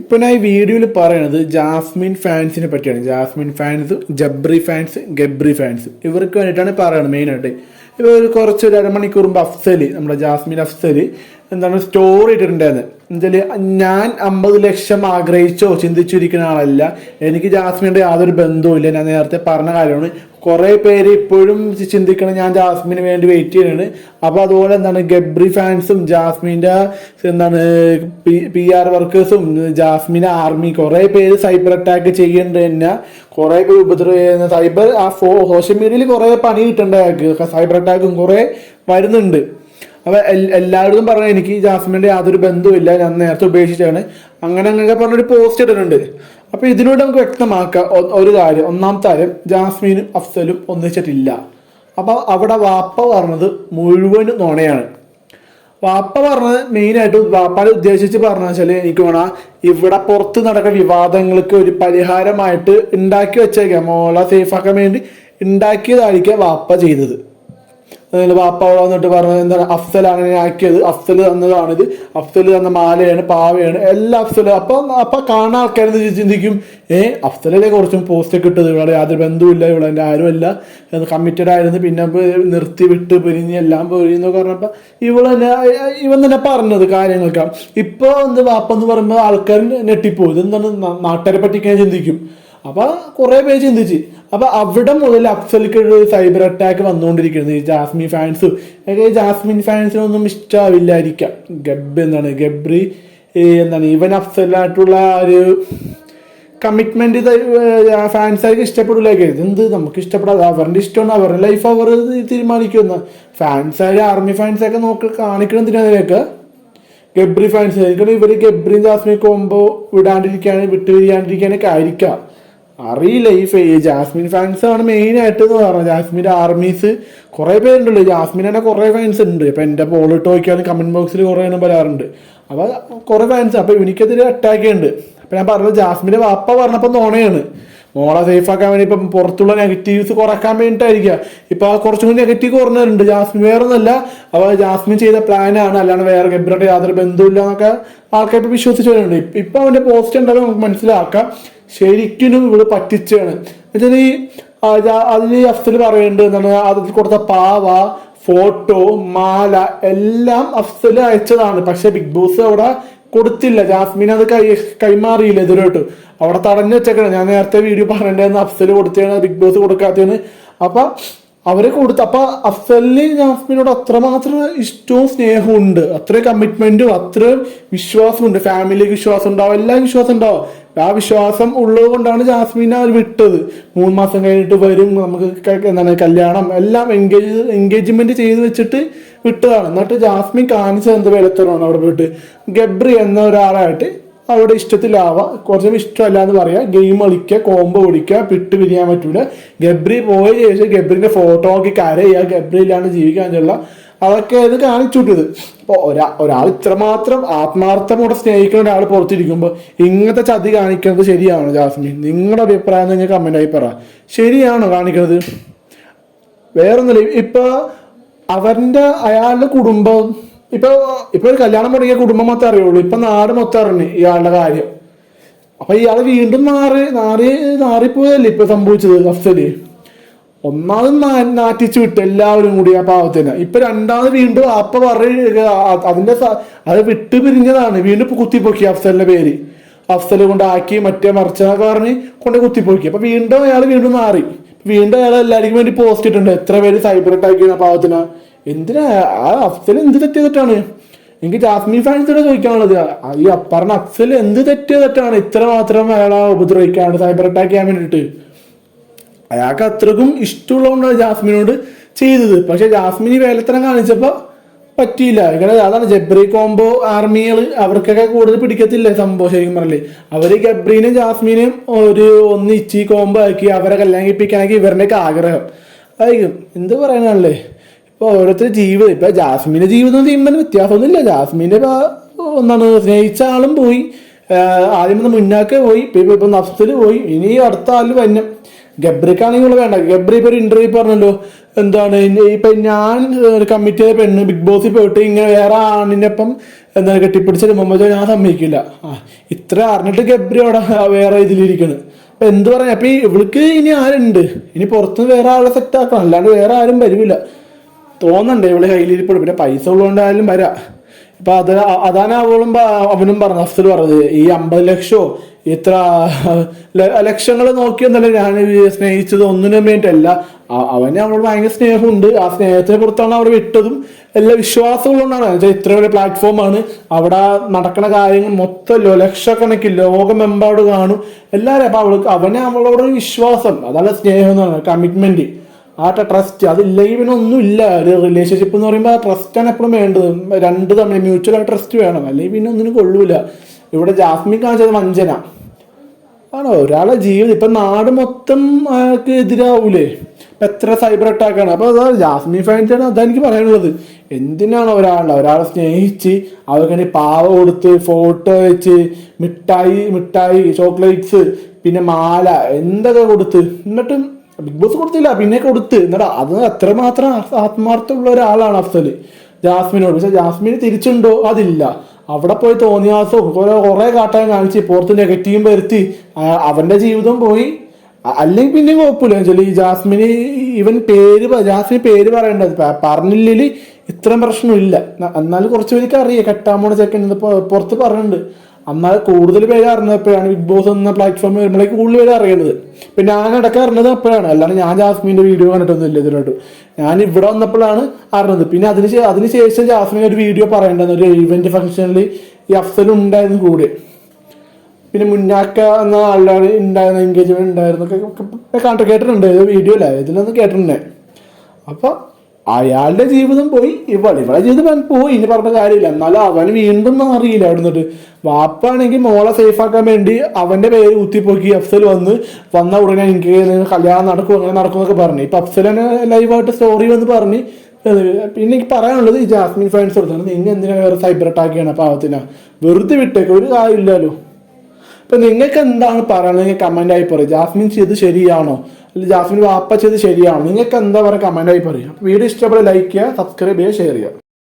ഇപ്പൊ ഞാൻ ഈ വീഡിയോയിൽ പറയുന്നത് ജാസ്മിൻ ഫാൻസിനെ പറ്റിയാണ്. Jasmin fans Gabri fans Gabri fans. ഇവർക്ക് വേണ്ടിയിട്ടാണ് പറയുന്നത് മെയിനായിട്ട് ഇവർ ഒരു കുറച്ച് ഒരു അരമണിക്കൂർ മുമ്പ് അഫ്സൽ നമ്മുടെ ജാസ്മിൻ അഫ്സൽ എന്താണ് സ്റ്റോറി ഇട്ടിട്ടുണ്ടായിരുന്നത് എന്താ ഞാൻ അമ്പത് ലക്ഷം ആഗ്രഹിച്ചോ ചിന്തിച്ചിരിക്കുന്ന ആളല്ല. എനിക്ക് ജാസ്മിന്റെ യാതൊരു ബന്ധവുമില്ല ഞാൻ നേരത്തെ പറഞ്ഞ കാര്യമാണ്. കുറേ പേര് ഇപ്പോഴും ചിന്തിക്കണം ഞാൻ ജാസ്മിന് വേണ്ടി വെയിറ്റ് ചെയ്യണാണ് അപ്പോൾ അതുപോലെ എന്താണ് ഗബ്രി ഫാൻസും ജാസ്മിന്റെ എന്താണ് പി ആർ വർക്കേഴ്സും ജാസ്മിൻ ആർമി കുറേ പേര് സൈബർ അറ്റാക്ക് ചെയ്യേണ്ടത് തന്നെ. കുറേ പേര് ഉപദ്രവ സൈബർ ആ സോഷ്യൽ മീഡിയയിൽ കുറേ പണി കിട്ടേണ്ട സൈബർ അറ്റാക്കും കുറേ വരുന്നുണ്ട്. അപ്പൊ എല്ലാവരും പറഞ്ഞു എനിക്ക് ജാസ്മിന്റെ യാതൊരു ബന്ധവുമില്ല ഞാൻ നേരത്തെ ഉപേക്ഷിച്ചാണ് അങ്ങനെ അങ്ങനെ പറഞ്ഞൊരു പോസ്റ്റ് ഇടുന്നുണ്ട് അപ്പൊ ഇതിലൂടെ നമുക്ക് വ്യക്തമാക്കാം. ഒരു കാര്യം ഒന്നാമത്തെ കാര്യം ജാസ്മീനും അഫ്സലും ഒന്നിച്ചിട്ടില്ല. അപ്പൊ അവിടെ വാപ്പ പറഞ്ഞത് മുഴുവനും നുണയാണ്. വാപ്പ പറഞ്ഞത് മെയിനായിട്ട് വാപ്പാനെ ഉദ്ദേശിച്ച് പറഞ്ഞു വെച്ചാൽ എനിക്ക് വേണം ഇവിടെ പുറത്ത് നടക്കുന്ന വിവാദങ്ങൾക്ക് ഒരു പരിഹാരമായിട്ട് ഉണ്ടാക്കി വെച്ചേക്കാം. മോളെ സേഫാക്കാൻ വേണ്ടി ഉണ്ടാക്കിയതായിരിക്കാം വാപ്പ ചെയ്തത്. വാപ്പ അവിടെ വന്നിട്ട് പറഞ്ഞത് എന്താണ്? അഫ്സൽ അങ്ങനെ ആക്കിയത്. അഫ്സൽ തന്നതാണിത്. അഫ്സൽ തന്ന മാലയാണ് പാവയാണ് എല്ലാ അഫ്സൽ അപ്പൊ അപ്പൊ കാണാൻ ആൾക്കാർ ചിന്തിക്കും ഏ അഫ്സലിനെ കുറച്ചും പോസ്റ്റ് ഒക്കെ ഇട്ടത്? ഇവിടെ യാതൊരു ബന്ധവുമില്ല ഇവിടെ എന്റെ ആരുമല്ല കമ്മിറ്റഡ് ആയിരുന്നു. പിന്നെ നിർത്തി വിട്ട് പിരിഞ്ഞ് എല്ലാം പിരിഞ്ഞെന്നൊക്കെ പറഞ്ഞപ്പോ ഇവൾ തന്നെ ഇവൻ തന്നെ പറഞ്ഞത് കാര്യങ്ങളൊക്കെ. ഇപ്പൊ എന്ത് വാപ്പ എന്ന് പറയുമ്പോൾ ആൾക്കാർ ഞെട്ടിപ്പോയി ഇതെന്താണ് നാട്ടുകാരെ നാട്ടുകാരെ പറ്റിക്കാൻ ചിന്തിക്കും. അപ്പൊ കുറെ പേര് ചിന്തിച്ച്. അപ്പൊ അവിടെ മുതൽ അഫ്സലിക്ക് ഒരു സൈബർ അറ്റാക്ക് വന്നുകൊണ്ടിരിക്കുന്നത് ഈ ജാസ്മിൻ ഫാൻസ് ഒക്കെ ജാസ്മിൻ ഫാൻസിനൊന്നും ഇഷ്ടാവില്ലായിരിക്കാം. ഗബ് എന്താണ്? ഗബ്രി എന്താണ്? ഇവൻ അഫ്സലായിട്ടുള്ള ഒരു കമ്മിറ്റ്മെന്റ് ഫാൻസാർക്ക് ഇഷ്ടപ്പെടില്ലായിരിക്കും എന്ത്? നമുക്ക് ഇഷ്ടപ്പെടാതെ അവരുടെ ഇഷ്ടമാണ്. അവരുടെ ലൈഫ് അവർ തീരുമാനിക്കുന്ന ഫാൻസായ ആർമി ഫാൻസൊക്കെ നോക്കി കാണിക്കണം എന്തിനാ ഗബ്രി ഫാൻസ് ആയിരിക്കണം. ഇവർ ഗബ്രിയും ജാസ്മിൻ കോമ്പോ വിടാണ്ടിരിക്കാൻ വിട്ടുപിരിയാണ്ടിരിക്കാനൊക്കെ ആയിരിക്കാം. അറിയില്ല ഈ ഫേ ജാസ്മിൻ ഫാൻസ് ആണ് മെയിൻ ആയിട്ട് എന്ന് പറഞ്ഞത്. ജാസ്മിന്റെ ആർമീസ് കുറേ പേരുണ്ടല്ലോ ജാസ്മിൻ തന്നെ കുറേ ഫാൻസ് ഉണ്ട്. ഇപ്പൊ എന്റെ പോളിട്ട് നോക്കിയാലും കമന്റ് ബോക്സിൽ കുറെ എണ്ണം വരാറുണ്ട്. അപ്പൊ കുറെ ഫാൻസ് അപ്പോൾ ഇവനിക്കെതിരെ അറ്റാക്ക് ഉണ്ട്. അപ്പൊ ഞാൻ പറഞ്ഞത് ജാസ്മിന്റെ വാപ്പ പറഞ്ഞപ്പോ നോണയാണ്. മോളെ സേഫ് ആക്കാൻ വേണ്ടി ഇപ്പം പുറത്തുള്ള നെഗറ്റീവ്സ് കുറയ്ക്കാൻ വേണ്ടിയിട്ടായിരിക്കുക. ഇപ്പൊ കുറച്ചും കൂടി നെഗറ്റീവ് കുറഞ്ഞിട്ടുണ്ട് ജാസ്മിൻ വേറെ ഒന്നല്ല അപ്പൊ ജാസ്മിൻ ചെയ്ത പ്ലാനാണ് അല്ലാണ്ട് വേറെ ഗബ്രയുടെ യാതൊരു ബന്ധമില്ല എന്നൊക്കെ ആൾക്കാർ ഇപ്പൊ വിശ്വസിച്ചു വരുന്നുണ്ട്. ഇപ്പൊ- അവന്റെ പോസ്റ്റ് ഉണ്ടാവും നമുക്ക് മനസ്സിലാക്കാം. ശരിക്കും ഇവിടെ പറ്റിച്ചാണ് എന്നുവെച്ചാൽ ഈ അതിൽ അഫ്സൽ പറയുന്നുണ്ട് എന്താണ്? അതിൽ കൊടുത്ത പാവ ഫോട്ടോ മാല എല്ലാം അഫ്സൽ അയച്ചതാണ്. പക്ഷെ ബിഗ് ബോസ് അവിടെ കൊടുത്തില്ല. ജാസ്മിൻ അത് കൈ കൈമാറിയില്ല എതിരോട്ട് അവിടെ തടഞ്ഞു വെച്ചേക്കണം. ഞാൻ നേരത്തെ വീഡിയോ പറഞ്ഞിട്ടുണ്ടായിരുന്നു അഫ്സൽ കൊടുത്തതാണ് ബിഗ് ബോസ് കൊടുക്കാത്തതെന്ന് അപ്പൊ അവരെ കൊടുത്തു അപ്പൊ അഫ്സലിന് ജാസ്മിനോട് അത്രമാത്രം ഇഷ്ടവും സ്നേഹവും ഉണ്ട്. അത്രയും കമ്മിറ്റ്മെന്റും അത്രയും വിശ്വാസമുണ്ട് ഫാമിലിക്ക് വിശ്വാസം ഉണ്ടാവും എല്ലാം വിശ്വാസം ഉണ്ടാവും. ആ വിശ്വാസം ഉള്ളത് കൊണ്ടാണ് ജാസ്മിനെ അവർ വിട്ടത്. മൂന്ന് മാസം കഴിഞ്ഞിട്ട് വരും നമുക്ക് എന്താണ് കല്യാണം എല്ലാം എൻഗേജ് എൻഗേജ്മെന്റ് ചെയ്ത് വെച്ചിട്ട് വിട്ടതാണ്. എന്നിട്ട് ജാസ്മിൻ കാണിച്ചത് എന്ത് വിലത്തരമാണ് അവിടെ പോയിട്ട്. ഗബ്രി എന്ന ഒരാളായിട്ട് അവരുടെ ഇഷ്ടത്തിലാവാ. കുറച്ചും ഇഷ്ടമല്ല എന്ന് പറയാം. ഗെയിം കളിക്കുക കോമ്പ് പിടിക്കുക പിട്ട് പിരിയാൻ പറ്റൂല. ഗബ്രി പോയ ശേഷം ഗബ്രിന്റെ ഫോട്ടോ നോക്കി കരയുക ഗബ്രി ഇല്ലാണ്ട് ജീവിക്കാനുള്ള അതൊക്കെ ഇത് കാണിച്ചുവിട്ടത് അപ്പൊ ഒരാ ഒരാൾ ഇത്രമാത്രം ആത്മാർത്ഥമോടെ സ്നേഹിക്കുന്ന ഒരാൾ പുറത്തിരിക്കുമ്പോൾ ഇങ്ങനത്തെ ചതി കാണിക്കുന്നത് ശരിയാണോ ജാസ്മിൻ? നിങ്ങളുടെ അഭിപ്രായം നിങ്ങൾ കമന്റ് ആയി പറ. ശരിയാണോ കാണിക്കുന്നത് വേറൊന്നുമില്ല. ഇപ്പൊ അവന്റെ അയാളുടെ കുടുംബം ഇപ്പൊ ഇപ്പൊ ഒരു കല്യാണം തുടങ്ങിയ കുടുംബം മൊത്തം അറിയുള്ളൂ. ഇപ്പൊ നാട് മൊത്തം അറിഞ്ഞു ഇയാളുടെ കാര്യം. അപ്പൊ ഇയാൾ വീണ്ടും നാറി നാറി നാറിപ്പോയല്ലേ ഇപ്പൊ സംഭവിച്ചത്? അഫ്സൽ? ഒന്നാമത് നാറ്റിച്ചു വിട്ട് എല്ലാവരും കൂടി ആ പാവത്തിന്. ഇപ്പൊ രണ്ടാമത് വീണ്ടും അപ്പ പറയുക അതിന്റെ അത് വിട്ടു പിരിഞ്ഞതാണ്. വീണ്ടും കുത്തിപ്പൊക്കി അഫ്സലിന്റെ പേര്. അഫ്സൽ കൊണ്ടാക്കി മറ്റേ മറിച്ചെന്നൊക്കെ പറഞ്ഞ് കൊണ്ട് കുത്തിപ്പൊക്കി. അപ്പൊ വീണ്ടും അയാൾ വീണ്ടും മാറി. വീണ്ടും അയാൾ എല്ലാവർക്കും വേണ്ടി പോസ്റ്റ് ഇട്ടിട്ടുണ്ട്. എത്ര പേര് സൈബർ അറ്റാക്ക് ചെയ്യുന്ന പാവത്തിന്? എന്തിനാ? ആ അഫ്സൽ എന്ത് തെറ്റ് ചെയ്തിട്ടാണ്? എനിക്ക് ജാസ്മിൻ ഫാൻസിനോട് ചോദിക്കാനുള്ളത്. ആ ഈ അപ്പറിന് അഫ്സൽ എന്ത് തെറ്റ് ചെയ്തിട്ടാണ് ഇത്ര മാത്രം അയാളെ ഉപദ്രവിക്കാണ് സൈബർ അറ്റാക്ക് ചെയ്യാൻ വേണ്ടിയിട്ട്? അയാൾക്ക് അത്രക്കും ഇഷ്ടമുള്ളതുകൊണ്ടാണ് ജാസ്മിനോട് ചെയ്തത്. പക്ഷെ ജാസ്മിന് വേലത്തരം കാണിച്ചപ്പോൾ പറ്റിയില്ല. ഇങ്ങനെ അതാണ് ജബ്രി കോംബോ ആർമികൾ അവർക്കൊക്കെ കൂടുതൽ പിടിക്കത്തില്ല സംഭവം ശരിക്കും പറഞ്ഞില്ലേ അവർ ഗബ്രീനും ജാസ്മിനും ഒരു ഒന്ന് ഇച്ചി കോംബോ ആക്കി അവരെ കല്യാണം കഴിപ്പിക്കാനൊക്കെ ഇവരുടെയൊക്കെ ആഗ്രഹം. ആയിരിക്കും. എന്ത് പറയാനല്ലേ ഇപ്പൊ ഓരോരുത്തർ ജീവിതം ഇപ്പൊ ജാസ്മിന്റെ ജീവിതം ചെയ്യുമ്പോൾ വ്യത്യാസമൊന്നുമില്ല. ജാസ്മിന്റെ ഒന്നാണ് സ്നേഹിച്ച ആളും പോയി. ആദ്യം മുന്നാക്കേ മുന്നാക്കെ പോയി. ഇപ്പൊ ഇപ്പൊ നഫ്സിൽ പോയി. ഇനി അടുത്ത ആളിൽ വന്നം ഗബ്രിക്കാണെങ്കിൽ വേണ്ട ഗബ്രി ഇപ്പൊ ഒരു ഇന്റർവ്യൂ പറഞ്ഞല്ലോ. എന്താണ് ഇപ്പൊ ഞാൻ കമ്മിറ്റ് ചെയ്ത പെണ്ണ് ബിഗ് ബോസിൽ പോയിട്ട് ഇങ്ങനെ വേറെ ആണിന്റെ ഒപ്പം കെട്ടിപ്പിടിച്ച മുമ്പോ ഞാൻ സമ്മതിക്കില്ല. ആ ഇത്ര അറിഞ്ഞിട്ട് ഗബ്രി അവിടെ വേറെ ഇതിലിരിക്കണ്. അപ്പൊ എന്ത് പറയാ അപ്പൊ ഇവൾക്ക് ഇനി ആരുണ്ട്? ഇനി പുറത്തുനിന്ന് വേറെ ആളെ സെറ്റ് ആക്കണം. അല്ലാണ്ട് വേറെ ആരും വരില്ല തോന്നണ്ടേ ഇവളെ കയ്യിലിരിപ്പുള്ളൂ പിന്നെ പൈസ ഉള്ളതുകൊണ്ടായാലും വരാം. ഇപ്പൊ അത് അതാണ് അവളും അവനും പറഞ്ഞു അഫ്സൽ പറഞ്ഞത് ഈ അമ്പത് ലക്ഷോ ഇത്ര ലക്ഷങ്ങൾ നോക്കിയെന്നല്ല ഞാൻ സ്നേഹിച്ചത് ഒന്നിനും വേണ്ടിയിട്ടല്ല. അവന് അവളോട് ഭയങ്കര സ്നേഹമുണ്ട്. ആ സ്നേഹത്തിനെ പുറത്താണ് അവർ വിട്ടതും. എല്ലാ വിശ്വാസമുള്ളതുകൊണ്ടാണ് കൊണ്ടാണ്. ഇത്ര വലിയ പ്ലാറ്റ്ഫോമാണ് അവിടെ നടക്കുന്ന കാര്യങ്ങൾ മൊത്തം ലക്ഷക്കണക്കിന് ലോകമെമ്പാട് കാണും. എല്ലാവരും അപ്പൊ അവൾക്ക് അവനെ അവളോട് വിശ്വാസം. അതാണ് സ്നേഹം എന്നാണ് കമ്മിറ്റ്മെന്റ് ആ ട്രസ്റ്റ് അതില്ലെങ്കിൽ പിന്നെ ഒന്നുമില്ല. ഒരു റിലേഷൻഷിപ്പ് എന്ന് പറയുമ്പോൾ ആ ട്രസ്റ്റാണ് എപ്പോഴും വേണ്ടത്. രണ്ട് തമ്മിൽ മ്യൂച്വൽ ആയിട്ട് ട്രസ്റ്റ് വേണം. അല്ലെങ്കിൽ പിന്നെ ഒന്നിനും കൊള്ളൂല. ഇവിടെ ജാസ്മിൻ കാണിച്ചത് വഞ്ചന. ആണോ? ഒരാളെ ജീവിതം ഇപ്പം നാട് മൊത്തം അയാൾക്ക് എതിരാവൂലേ? എത്ര സൈബർ അറ്റാക്കാണ് അപ്പോൾ അതാ ജാസ്മിൻ ഫാൻസാണ് അതാ എനിക്ക് പറയാനുള്ളത്. എന്തിനാണ് ഒരാളെ ഒരാളെ സ്നേഹിച്ച് അവർക്ക് പാവ കൊടുത്ത് ഫോട്ടോ വെച്ച് മിഠായി മിഠായി ചോക്ലേറ്റ്സ് പിന്നെ മാല എന്തൊക്കെ കൊടുത്ത്? എന്നിട്ടും ബിഗ് ബോസ് കൊടുത്തില്ല. പിന്നെ കൊടുത്ത്. എന്നടാ അത് അത്രമാത്രം ആത്മാർത്ഥമുള്ള ഒരാളാണ് അഫ്സൽ ജാസ്മിനോട്. പക്ഷെ ജാസ്മിന് തിരിച്ചുണ്ടോ? അതില്ല. അവിടെ പോയി തോന്നിയാസവും കുറെ കുറെ കാട്ടാൻ കാണിച്ച് പുറത്ത് നെഗറ്റീവും വരുത്തി അവന്റെ ജീവിതം പോയി. അല്ലെങ്കിൽ പിന്നെ കുഴപ്പമില്ല. വെച്ചാൽ ഈ ജാസ്മിന് ഇവൻ പേര് ജാസ്മിൻ പേര് പറയേണ്ടത് പറഞ്ഞില്ല ഇത്രയും പ്രശ്നമില്ല. എന്നാലും കുറച്ച് പേർക്ക് അറിയാം. കെട്ടാമോണ ചെക്കൻ പുറത്ത് പറയുന്നുണ്ട് എന്നാൽ കൂടുതൽ പേര് അറിഞ്ഞപ്പോഴാണ് ബിഗ് ബോസ് എന്ന പ്ലാറ്റ്ഫോമിൽ വരുമ്പോഴേക്ക് കൂടുതൽ പേര് അറിയുന്നത് പിന്നെ ഞാൻ ഇടയ്ക്ക് അറിഞ്ഞത് അപ്പോഴാണ്. അല്ലാണ്ട് ഞാൻ ജാസ്മിന്റെ വീഡിയോ കണ്ടിട്ടൊന്നുമില്ല ഇതിലോട്ട്. ഞാൻ ഇവിടെ വന്നപ്പോഴാണ് അറിഞ്ഞത്. പിന്നെ അതിന് അതിന് ശേഷം ജാസ്മിൻ ഒരു വീഡിയോ പറയേണ്ടത്. ഒരു ഇവന്റ് ഫംഗ്ഷനിൽ ഈ അഫ്സൽ ഉണ്ടായിരുന്നു കൂടെ. പിന്നെ മുന്നാക്ക എന്ന ആളുടെ ഉണ്ടായിരുന്ന എൻഗേജ്മെന്റ് ഉണ്ടായിരുന്നു. ഒക്കെ- ഒക്കെ കേട്ടിട്ടുണ്ട്. വീഡിയോ അല്ല? ഇതിലൊന്നും കേട്ടിട്ടുണ്ടേ. അപ്പൊ അയാളുടെ ജീവിതം പോയി ഇവൾ ഇവളെ ജീവിതം പോയി ഇനി പറഞ്ഞ കാര്യമില്ല. എന്നാലും അവന് വീണ്ടും അറിയില്ല അവിടെ നിന്നിട്ട്. വാപ്പാണെങ്കിൽ മോളെ സേഫ് ആക്കാൻ വേണ്ടി അവന്റെ പേര് കുത്തിപ്പോക്കി അഫ്സൽ വന്ന് വന്ന ഉടനെ എനിക്ക് കല്യാണം നടക്കും അങ്ങനെ നടക്കും എന്നൊക്കെ പറഞ്ഞു. ഇപ്പൊ അഫ്സലിനെ ലൈവായിട്ട് സ്റ്റോറി വന്ന് പറഞ്ഞ് പിന്നെ എനിക്ക് പറയാനുള്ളത് ഈ ജാസ്മിൻ ഫാൻസ് കൊടുത്താണ് നിങ്ങൾ എന്തിനാണ് വേറെ സൈബർ അറ്റാക്ക് ചെയ്യണം പാവത്തിനാ? വെറുതെ വിട്ടേക്ക് ഒരു കാര്യമില്ലല്ലോ. ഇപ്പൊ നിങ്ങൾക്ക് എന്താണ് പറയുന്നത് കമന്റ് ആയി പറയും. ജാസ്മിൻ ചെയ്ത് ശരിയാണോ? അല്ലെങ്കിൽ ജാസ്മിൻ വാപ്പ ചെയ്ത് ശരിയാണോ? നിങ്ങൾക്ക് എന്താ പറയുക കമന്റ് ആയി പറയും. അപ്പൊ വീഡിയോ ഇഷ്ടപ്പെട്ട ലൈക്ക് ചെയ്യുക സബ്സ്ക്രൈബ് ചെയ്യുക ഷെയർ ചെയ്യുക.